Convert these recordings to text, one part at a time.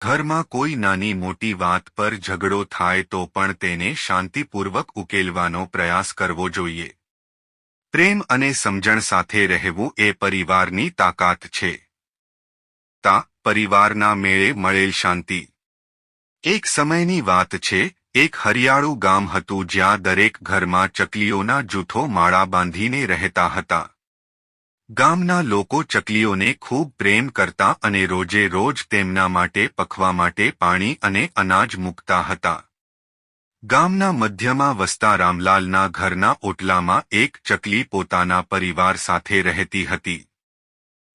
ઘરમાં કોઈ નાની મોટી વાત પર ઝઘડો થાય તો પણ તેને શાંતિપૂર્વક ઉકેલવાનો પ્રયાસ કરવો જોઈએ. પ્રેમ અને સમજણ સાથે રહેવું એ પરિવારની તાકાત છે. તા, પરિવારના મેળે મળેલ શાંતિ. એક સમયની વાત છે, એક હરિયાળું ગામ હતું જ્યાં દરેક ઘરમાં ચકલીઓના જૂથો માળા બાંધીને રહેતા હતા. ગામના લોકો ચકલીઓને ખૂબ પ્રેમ કરતા અને રોજે રોજ તેમના માટે પખવા માટે પાણી અને અનાજ મૂકતા હતા. ગામના મધ્યમાં વસતા રામલાલના ઘરના ઓટલામાં એક ચકલી પોતાના પરિવાર સાથે રહેતી હતી.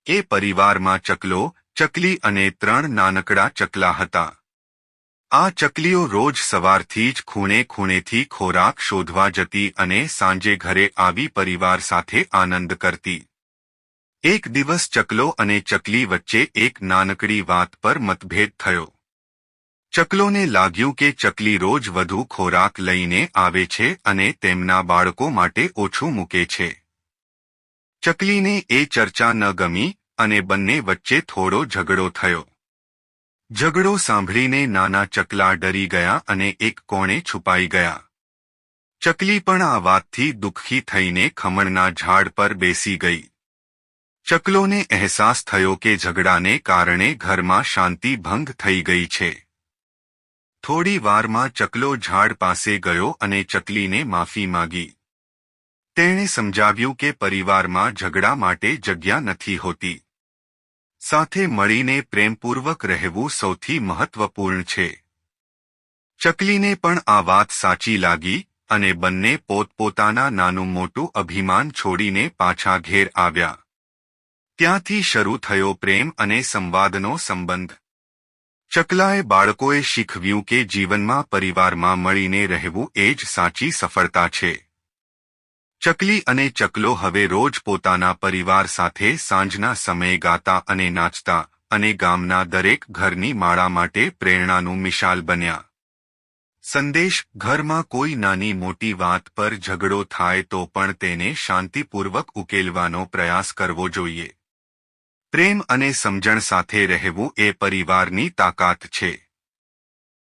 એ પરિવારમાં ચકલો, ચકલી અને ત્રણ નાનકડા ચકલા હતા. આ ચકલીઓ રોજ સવારથી જ ખૂણે ખૂણેથી ખોરાક શોધવા જતી અને સાંજે ઘરે આવી પરિવાર સાથે આનંદ કરતી. એક દિવસ ચકલો અને ચકલી વચ્ચે એક નાનકડી વાત પર મતભેદ થયો. ચકલોને લાગ્યું કે ચકલી રોજ વધુ ખોરાક લઈને આવે છે અને તેમના બાળકો માટે ઓછું મૂકે છે. ચકલીને એ ચર્ચા ન ગમી અને બંને વચ્ચે થોડો ઝઘડો થયો. ઝઘડો સાંભળીને નાના ચકલા ડરી ગયા અને એક કોણે છુપાઈ ગયા. ચકલી પણ આ વાતથી દુઃખી થઈને ખમણના ઝાડ પર બેસી ગઈ. ચકલોને અહેસાસ થયો કે ઝઘડાને કારણે ઘરમાં શાંતિ ભંગ થઈ ગઈ છે. થોડી વારમાં ચકલો ઝાડ પાસે ગયો અને ચકલીને માફી માગી. તેણે સમજાવ્યું કે પરિવારમાં ઝઘડા માટે જગ્યા નથી હોતી. સાથે મળીને પ્રેમપૂર્વક રહેવું સૌથી મહત્વપૂર્ણ છે. ચકલીને પણ આ વાત સાચી લાગી અને બંને પોતપોતાના નાનું મોટું અભિમાન છોડીને પાછા ઘેર આવ્યા. ત્યાંથી શરૂ થયો પ્રેમ અને સંવાદનો સંબંધ. ચકલાએ બાળકોએ શીખવ્યું કે જીવનમાં પરિવારમાં મળીને રહેવું એ જ સાચી સફળતા છે. ચકલી અને ચકલો હવે રોજ પોતાના પરિવાર સાથે સાંજના સમયે ગાતા અને નાચતા અને ગામના દરેક ઘરની માળા માટે પ્રેરણાનું મિશાલ બન્યા. સંદેશ, ઘરમાં કોઈ નાની મોટી વાત પર ઝઘડો થાય તો પણ તેને શાંતિપૂર્વક ઉકેલવાનો પ્રયાસ કરવો જોઈએ. પ્રેમ અને સમજણ સાથે રહેવું એ પરિવારની તાકાત છે.